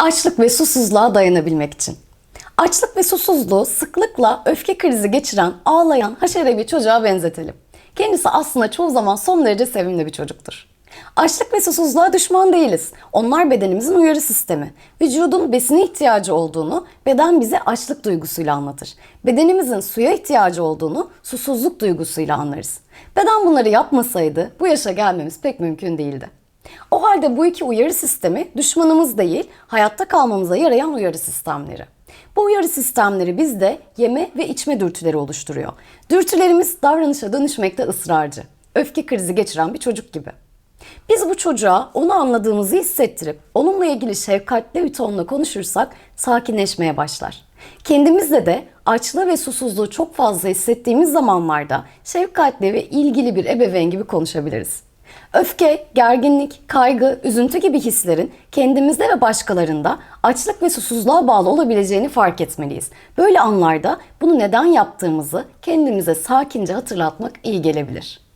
Açlık ve susuzluğa dayanabilmek için. Açlık ve susuzluğu sıklıkla öfke krizi geçiren, ağlayan, haşere bir çocuğa benzetelim. Kendisi aslında çoğu zaman son derece sevimli bir çocuktur. Açlık ve susuzluğa düşman değiliz. Onlar bedenimizin uyarı sistemi. Vücudun besine ihtiyacı olduğunu beden bize açlık duygusuyla anlatır. Bedenimizin suya ihtiyacı olduğunu susuzluk duygusuyla anlarız. Beden bunları yapmasaydı bu yaşa gelmemiz pek mümkün değildi. O halde bu iki uyarı sistemi düşmanımız değil, hayatta kalmamıza yarayan uyarı sistemleri. Bu uyarı sistemleri bizde yeme ve içme dürtüleri oluşturuyor. Dürtülerimiz davranışa dönüşmekte ısrarcı. Öfke krizi geçiren bir çocuk gibi. Biz bu çocuğa onu anladığımızı hissettirip onunla ilgili şefkatli bir tonla konuşursak sakinleşmeye başlar. Kendimizde de açlığı ve susuzluğu çok fazla hissettiğimiz zamanlarda şefkatli ve ilgili bir ebeveyn gibi konuşabiliriz. Öfke, gerginlik, kaygı, üzüntü gibi hislerin kendimizde ve başkalarında açlık ve susuzluğa bağlı olabileceğini fark etmeliyiz. Böyle anlarda bunu neden yaptığımızı kendimize sakince hatırlatmak iyi gelebilir.